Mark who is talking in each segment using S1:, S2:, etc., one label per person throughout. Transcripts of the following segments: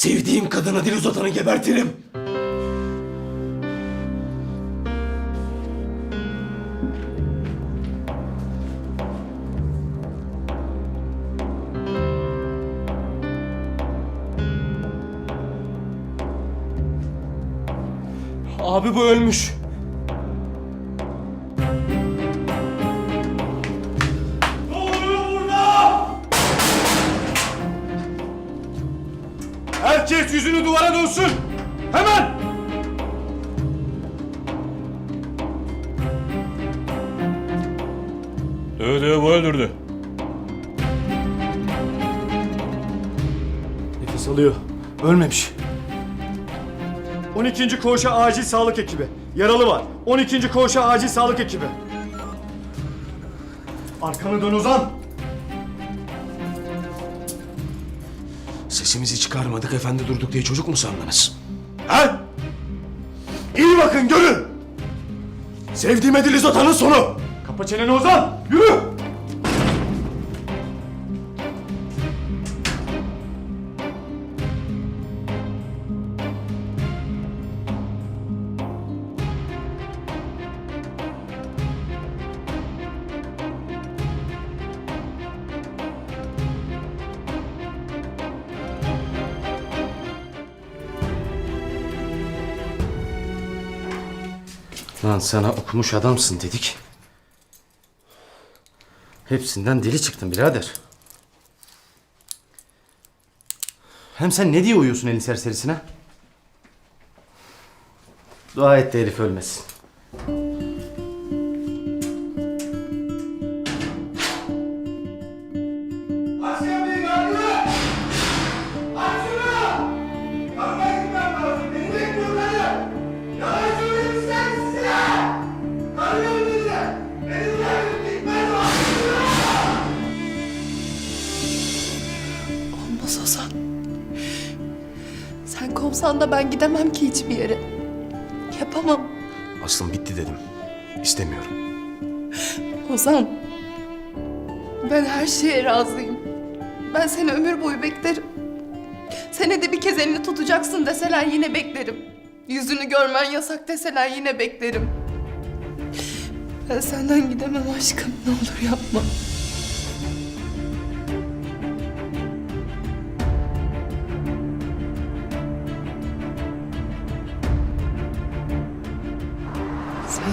S1: Sevdiğim kadına dil uzatanı gebertirim. Abi bu ölmüş. Dönsün. Hemen!
S2: Dövdüğü bu öldürdü.
S3: Nefes alıyor. Ölmemiş. 12. koğuşa acil sağlık ekibi. Yaralı var. 12. koğuşa acil sağlık ekibi. Arkanı dön Ozan.
S1: Sesimizi çıkarmadık efendi durduk diye çocuk mu sandınız? He? İyi bakın görün. Sevdiğime dil uzatanın sonu.
S3: Kapa çeneni Ozan. Yürü.
S4: Lan sana okumuş adamsın dedik. Hepsinden deli çıktın birader. Hem sen ne diye uyuyorsun elin serserisine? Dua et de herif ölmesin.
S5: Kovsan da ben gidemem ki hiçbir yere. Yapamam.
S1: Aslım bitti dedim. İstemiyorum.
S5: Ozan. Ben her şeye razıyım. Ben seni ömür boyu beklerim. Senede bir kez elini tutacaksın deseler yine beklerim. Yüzünü görmen yasak deseler yine beklerim. Ben senden gidemem aşkım. Ne olur yapma.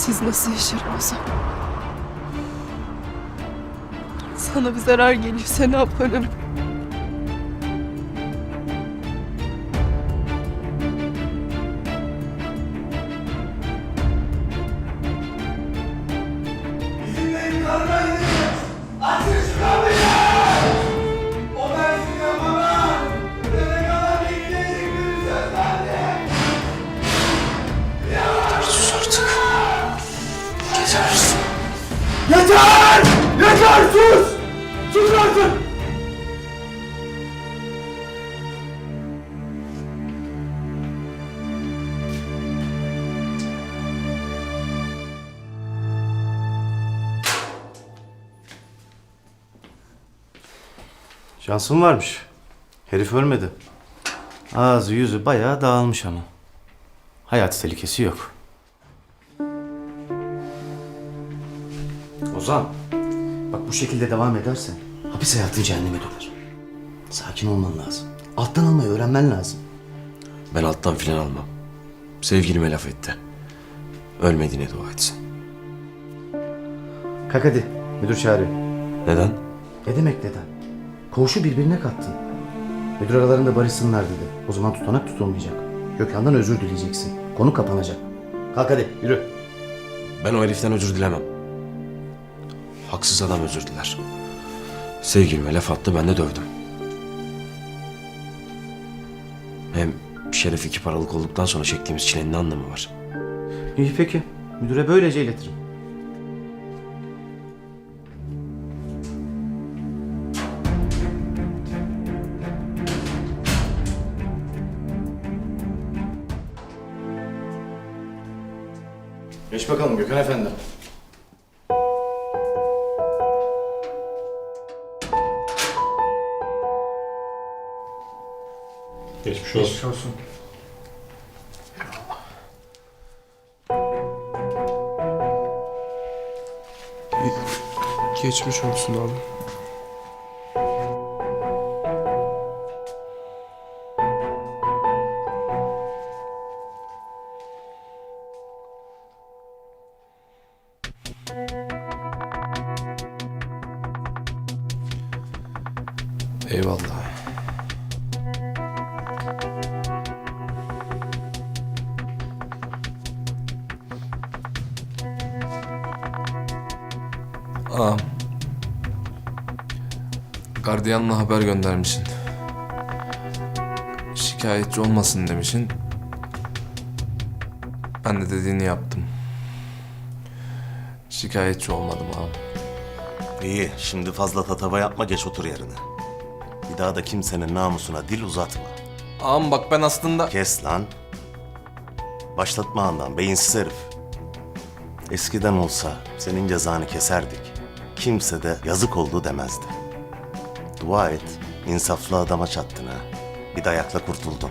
S5: Sensiz nasıl yaşarım Ozan? Sana bir zarar gelirse ne yaparım?
S4: Şansın varmış. Herif ölmedi. Ağzı yüzü bayağı dağılmış ama. Hayat tehlikesi yok. Ozan, bak bu şekilde devam edersen hapis hayatın cehenneme döner. Sakin olman lazım. Alttan almayı öğrenmen lazım.
S1: Ben alttan filan almam. Sevgilime laf etti. Ölmediğine dua etsin.
S4: Kalk hadi, müdür çağırıyor.
S1: Neden?
S4: Ne demek neden? Koğuşu birbirine kattın. Müdür aralarında barışsınlar dedi. O zaman tutanak tutulmayacak. Gökhan'dan özür dileyeceksin. Konu kapanacak. Kalk hadi, yürü.
S1: Ben o heriften özür dilemem. Haksız adam özür diler. Sevgilime laf attı ben de dövdüm. Hem şeref iki paralık olduktan sonra çektiğimiz çilenin anlamı var?
S4: İyi peki. Müdüre böylece iletirim.
S2: Geçmiş olsun
S6: abi. Gardiyanla haber göndermişsin. Şikayetçi olmasın demişsin. Ben de dediğini yaptım. Şikayetçi olmadım abi.
S7: İyi, şimdi fazla tatava yapma, geç otur yerine. Bir daha da kimsenin namusuna dil uzatma.
S6: Ağam bak ben aslında...
S7: Kes lan. Başlatma andan, beyinsiz herif. Eskiden olsa senin cezanı keserdik. Kimse de yazık oldu demezdi. Dua et, insaflı adama çattın ha. Bir dayakla kurtuldun.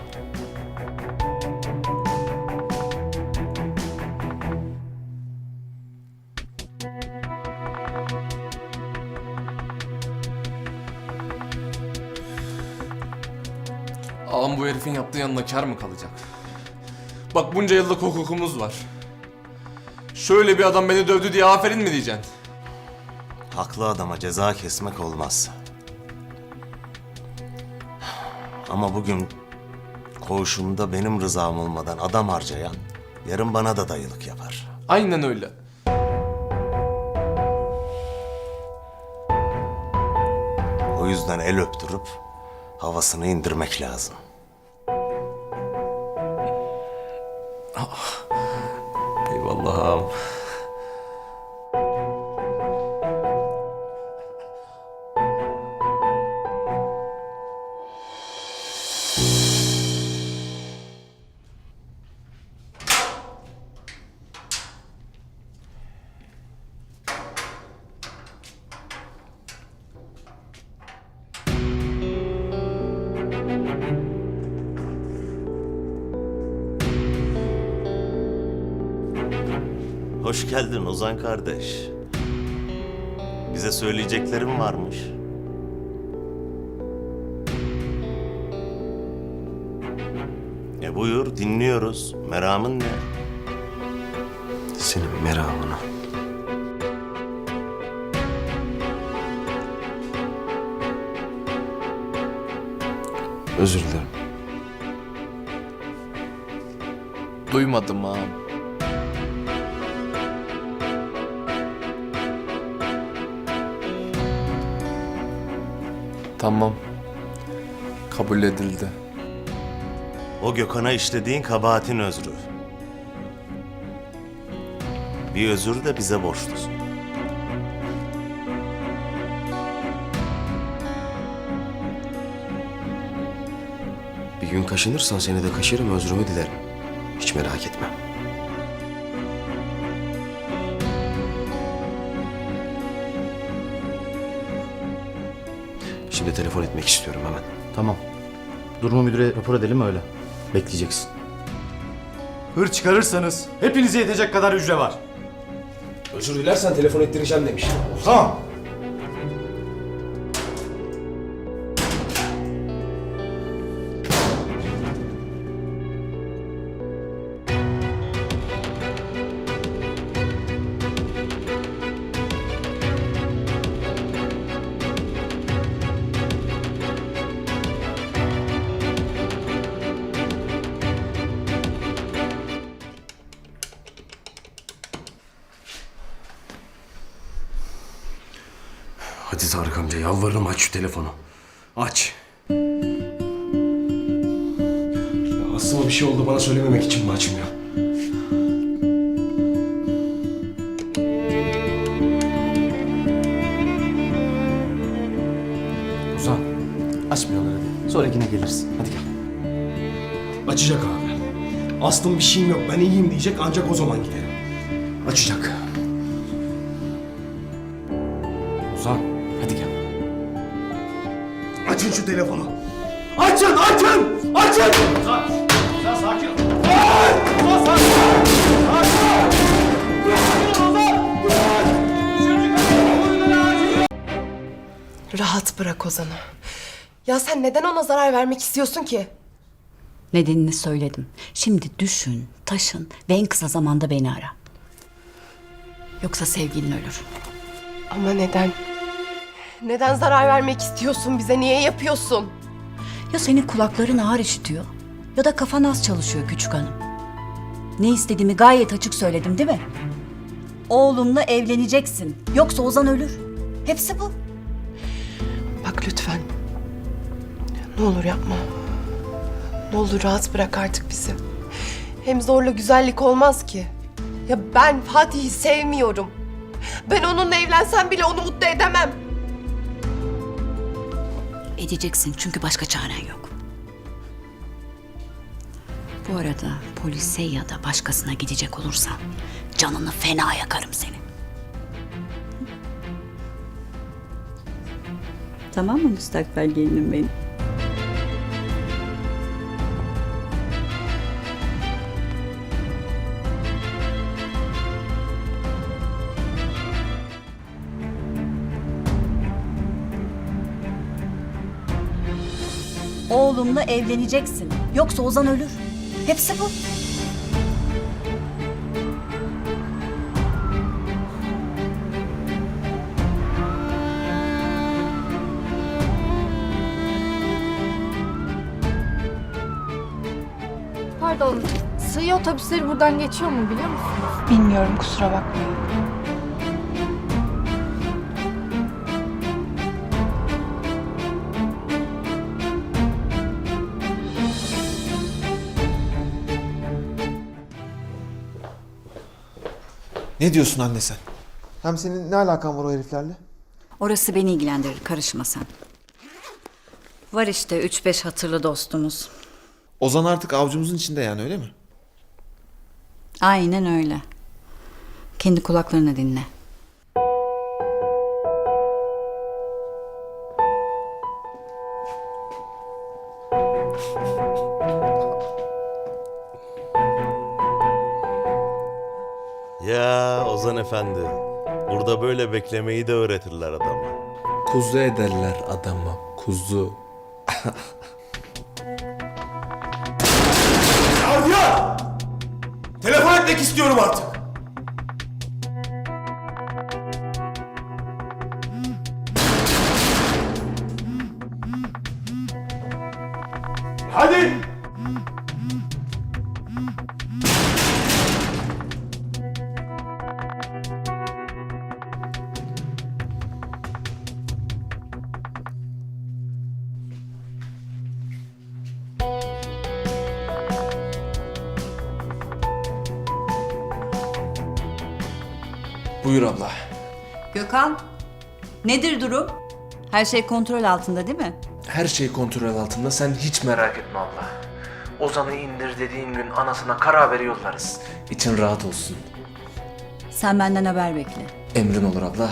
S6: Ağam bu herifin yaptığı yanına kar mı kalacak? Bak bunca yıllık hukukumuz var. Şöyle bir adam beni dövdü diye aferin mi diyeceksin?
S7: Haklı adama ceza kesmek olmaz. Ama bugün koğuşumda benim rızam olmadan adam harcayan yarın bana da dayılık yapar.
S6: Aynen öyle.
S7: O yüzden el öptürüp havasını indirmek lazım.
S6: Eyvallah ağam.
S7: Hoş geldin Ozan kardeş. Bize söyleyeceklerim varmış. E buyur dinliyoruz. Meramın ne?
S1: Senin meramını. Özür dilerim.
S6: Duymadım ağam. Tamam. Kabul edildi.
S7: O Gökhan'a işlediğin kabahatin özrü. Bir özür de bize borçlusun.
S1: Bir gün kaşınırsan seni de kaşırım özrümü dilerim. Hiç merak etme. Şimdi telefon etmek istiyorum hemen.
S4: Tamam. Durumu müdüre rapor edelim öyle. Bekleyeceksin.
S3: Hır çıkarırsanız hepinize yetecek kadar hücre var.
S1: Özür dilersen telefon ettireceğim demiş.
S3: Tamam.
S1: Şu telefonu. Aç. Ya Aslıma bir şey oldu bana söylememek için mi açmıyor?
S4: Ozan. Açmıyorlar hadi. Sonra yine gelirsin. Hadi gel.
S1: Açacak abi. Aslım bir şeyim yok ben iyiyim diyecek ancak o zaman giderim. Açacak.
S4: Ozan. Hadi gel.
S1: Açın şu telefonu. Açın, açın, açın!
S2: Rahat bırak Ozan'ı. Ya sen neden ona zarar vermek istiyorsun ki?
S8: Nedenini söyledim. Şimdi düşün, taşın ve en kısa zamanda beni ara. Yoksa sevgilin ölür.
S2: Ama neden? Neden zarar vermek istiyorsun bize? Niye yapıyorsun?
S8: Ya senin kulakların ağır işitiyor ya da kafan az çalışıyor küçük hanım. Ne istediğimi gayet açık söyledim değil mi? Oğlumla evleneceksin. Yoksa Ozan ölür. Hepsi bu.
S2: Bak lütfen. Ne olur yapma. Ne olur rahat bırak artık bizi. Hem zorla güzellik olmaz ki. Ya ben Fatih'i sevmiyorum. Ben onunla evlensem bile onu mutlu edemem.
S8: Edeceksin çünkü başka çaren yok. Bu arada polise ya da başkasına gidecek olursan canını fena yakarım senin. Tamam mı müstakbel gelinim benim? Oğlumla evleneceksin. Yoksa Ozan ölür. Hepsi bu.
S9: Pardon, sayı otobüsleri buradan geçiyor mu biliyor musunuz?
S5: Bilmiyorum kusura bakmayın.
S10: Ne diyorsun anne sen? Hem senin ne alakan var o heriflerle?
S8: Orası beni ilgilendirir. Karışma sen. Var işte üç beş hatırlı dostumuz.
S10: Ozan artık avcumuzun içinde yani öyle mi?
S8: Aynen öyle. Kendi kulaklarına dinle.
S7: Ya Ozan Efendi. Burada böyle beklemeyi de öğretirler adama.
S6: Kuzu ederler adamı. Kuzu.
S1: Ardiya! Telefon etmek istiyorum artık.
S6: Buyur abla.
S8: Gökhan, nedir durum? Her şey kontrol altında değil mi?
S11: Her şey kontrol altında sen hiç merak etme abla. Ozan'ı indir dediğin gün anasına kara haberi yollarız.
S6: İçin rahat olsun.
S8: Sen benden haber bekle.
S6: Emrin olur abla.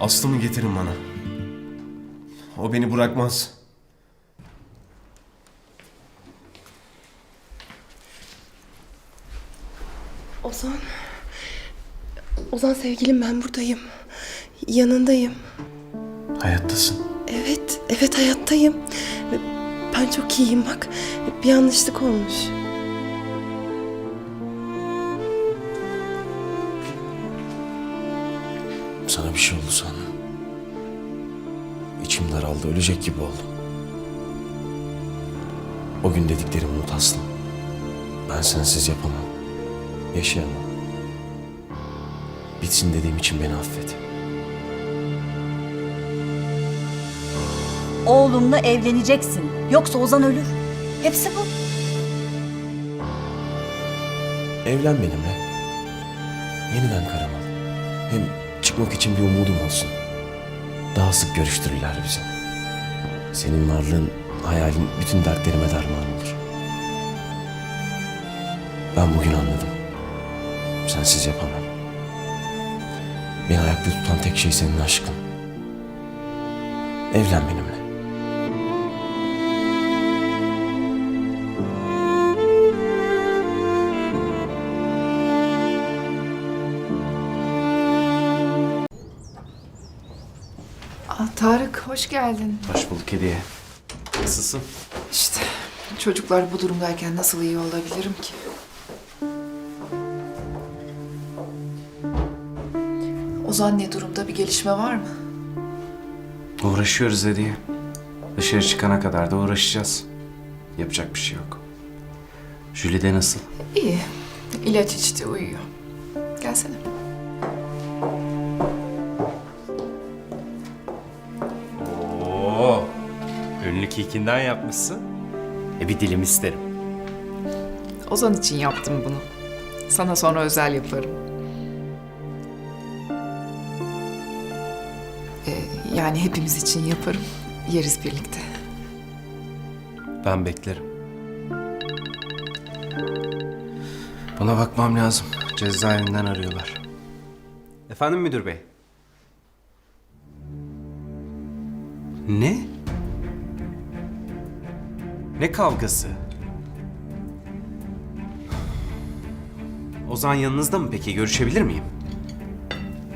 S1: Aslı'mı getirin bana. O beni bırakmaz.
S2: Ozan. Ozan sevgilim ben buradayım. Yanındayım.
S1: Hayattasın.
S2: Evet, evet hayattayım. Ben çok iyiyim bak. Bir yanlışlık olmuş.
S1: Şey oldu sandım. İçim daraldı, ölecek gibi oldum. O gün dediklerimi unut Aslım. Ben sensiz yapamam. Yaşayamam. Bitsin dediğim için beni affet.
S8: Oğlumla evleneceksin. Yoksa Ozan ölür. Hepsi bu.
S1: Evlen benimle. Yeniden. Hem çıkmak için bir umudum olsun. Daha sık görüştürürler bizi. Senin varlığın, hayalin bütün dertlerime derman olur. Ben bugün anladım. Sensiz yapamam. Beni ayakta tutan tek şey senin aşkın. Evlen benimle.
S5: Hoş geldin.
S4: Hoş bulduk hediye. Nasılsın?
S5: İşte çocuklar bu durumdayken nasıl iyi olabilirim ki? Ozan ne durumda bir gelişme var mı?
S4: Uğraşıyoruz hediye. Dışarı çıkana kadar da uğraşacağız. Yapacak bir şey yok. Jülide nasıl?
S5: İyi. İlaç içti uyuyor.
S12: Kekinden yapmışsın. E bir dilim isterim.
S5: Ozan için yaptım bunu. Sana sonra özel yaparım. Ee, yani hepimiz için yaparım. Yeriz birlikte.
S12: Ben beklerim.
S4: Buna bakmam lazım. Cezaevinden arıyorlar.
S12: Efendim müdür bey? Kavgası? Ozan yanınızda mı peki? Görüşebilir miyim?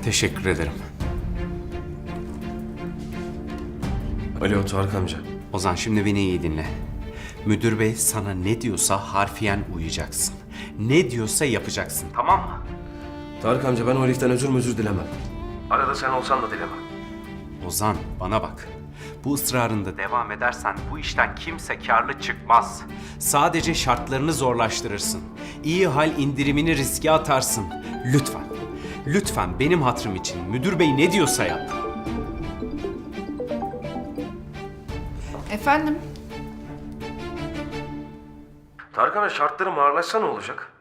S12: Teşekkür ederim.
S1: Alo Tarık amca.
S12: Ozan şimdi beni iyi dinle. Müdür bey sana ne diyorsa harfiyen uyacaksın. Ne diyorsa yapacaksın tamam mı?
S1: Tarık amca ben o heriften özür özür dilemem. Arada sen olsan da dilemem.
S12: Ozan bana bak. Bu ısrarında devam edersen bu işten kimse karlı çıkmaz. Sadece şartlarını zorlaştırırsın. İyi hal indirimini riske atarsın. Lütfen, lütfen benim hatırım için müdür bey ne diyorsa yap.
S5: Efendim?
S1: Tarık amca şartlarım ağırlaşsa ne olacak?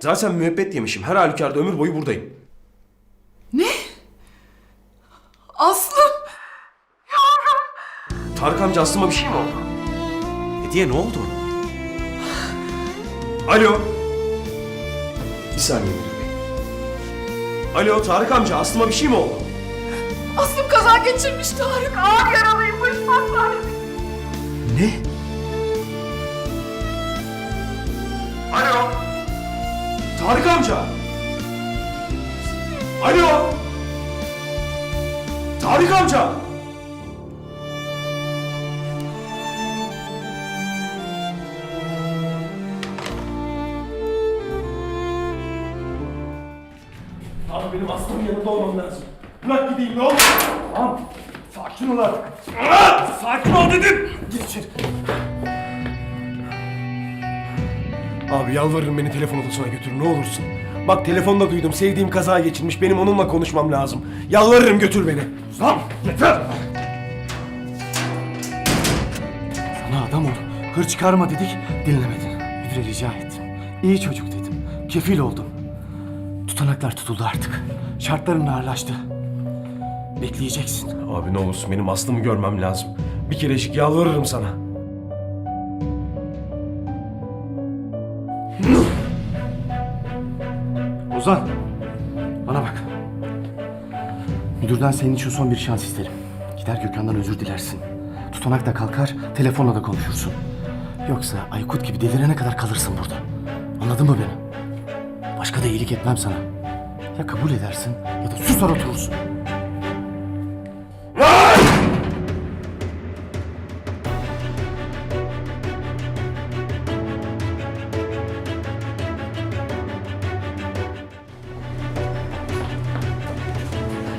S1: Zaten müebbet yemişim. Her halükarda ömür boyu buradayım.
S5: Aslım!
S1: Tarık amca Aslıma bir şey mi oldu?
S12: Hediye ne oldu?
S1: Alo. Bir saniye müdür bey. Alo Tarık amca Aslıma bir şey mi oldu?
S5: Aslım kaza geçirmiş Tarık. Ağır yaralıymış hastanede.
S1: Ne? Alo. Tarık amca. Alo. Tarık amca. Benim aslımın yanında olmam lazım. Bırak gideyim ne olur. Tamam. Sakin ol artık. Aa, sakin ol dedim. Gir içeri. Abi yalvarırım beni telefon odasına götür ne olursun. Bak telefonda duydum sevdiğim kaza geçirmiş benim onunla konuşmam lazım. Yalvarırım götür beni. Lan yeter.
S3: Sana adam ol. Hır çıkarma dedik, dinlemedin. Müdüre rica ettim. İyi çocuk dedim. Kefil oldum. Tutanaklar tutuldu artık. Şartların ağırlaştı. Bekleyeceksin.
S1: Abi ne olursun benim Aslım'ı görmem lazım. Bir kerecik yalvarırım sana.
S4: Ozan! Bana bak. Müdürden senin için son bir şans isterim. Gider Gökhan'dan özür dilersin. Tutanak da kalkar, telefonla da konuşursun. Yoksa Aykut gibi delirene kadar kalırsın burada. Anladın mı beni? Başka da iyilik etmem sana. Ya kabul edersin ya da susar oturursun.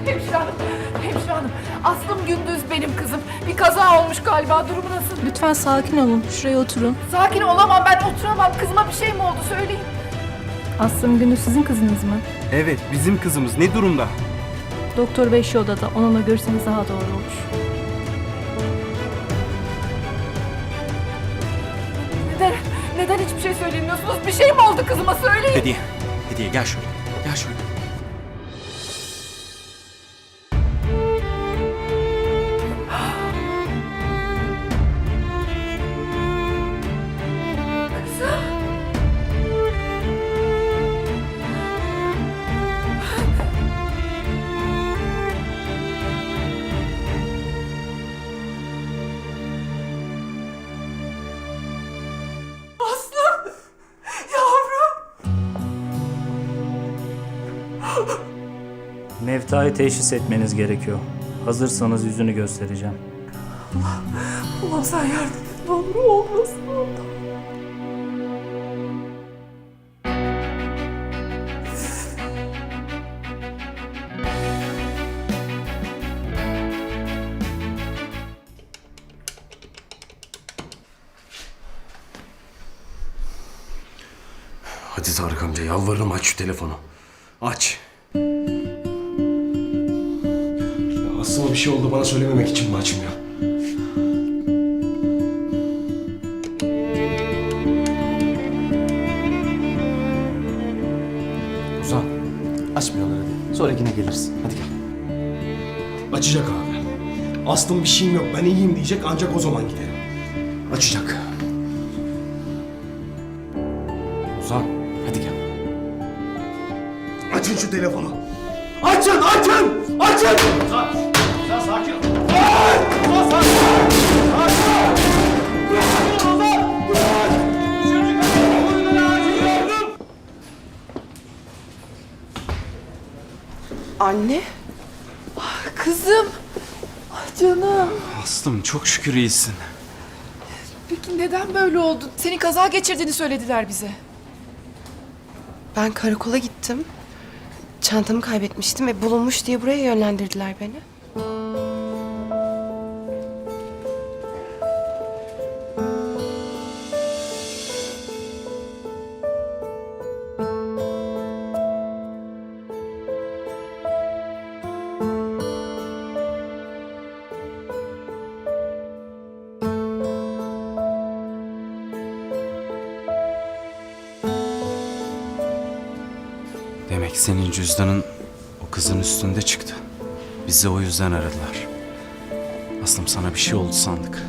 S5: Hemşire hanım, hemşire hanım. Aslım Gündüz benim kızım. Bir kaza olmuş galiba. Durumu nasıl?
S9: Lütfen sakin olun. Şuraya oturun.
S5: Sakin olamam ben oturamam. Kızıma bir şey mi oldu söyleyin.
S9: Aslım Gündüz sizin kızınız mı?
S3: Evet, bizim kızımız ne durumda?
S9: Doktor Bey şu odada. Onunla görüşseniz daha doğru olur.
S5: Neden? Neden hiçbir şey söylemiyorsunuz? Bir şey mi oldu kızıma söyleyin.
S12: Hediye, Hediye gel şöyle. Gel şöyle.
S11: Meftayı teşhis etmeniz gerekiyor. Hazırsanız yüzünü göstereceğim.
S5: Allah'ım sen yardım et. Ne olur olmasın.
S1: Hadi Tarık amca yalvarırım aç şu telefonu. Aç. Bana söylememek için mi açmıyor?
S4: Ozan, açmıyorlar hadi. Sonra yine gelirsin. Hadi gel.
S1: Açacak abi. Aslım bir şeyim yok ben iyiyim diyecek ancak o zaman giderim. Açacak.
S4: Ozan, hadi gel.
S1: Açın şu telefonu. Açın açın açın.
S2: Anne.
S5: Kızım. Ah canım.
S12: Aslım çok şükür iyisin.
S5: Peki neden böyle oldu? Senin kaza geçirdiğini söylediler bize.
S2: Ben karakola gittim. Çantamı kaybetmiştim ve bulunmuş diye buraya yönlendirdiler beni.
S12: Senin cüzdanın o kızın üstünde çıktı. Bizi o yüzden aradılar. Aslım sana bir şey oldu sandık.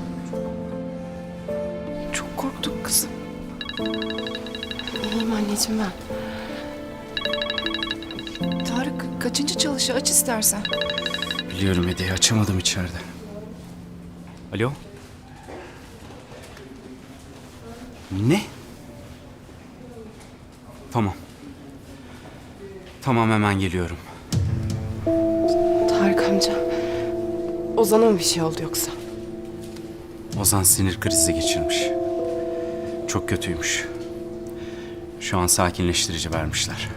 S5: Çok korktuk kızım.
S2: İyiyim anneciğim ben.
S5: Tarık kaçıncı çalışı aç istersen.
S12: Biliyorum Hediye açamadım içeride. Alo? Ne? Tamam. Tamam hemen geliyorum.
S2: Tarık amca. Ozan'a mı bir şey oldu yoksa?
S12: Ozan sinir krizi geçirmiş. Çok kötüymüş. Şu an sakinleştirici vermişler.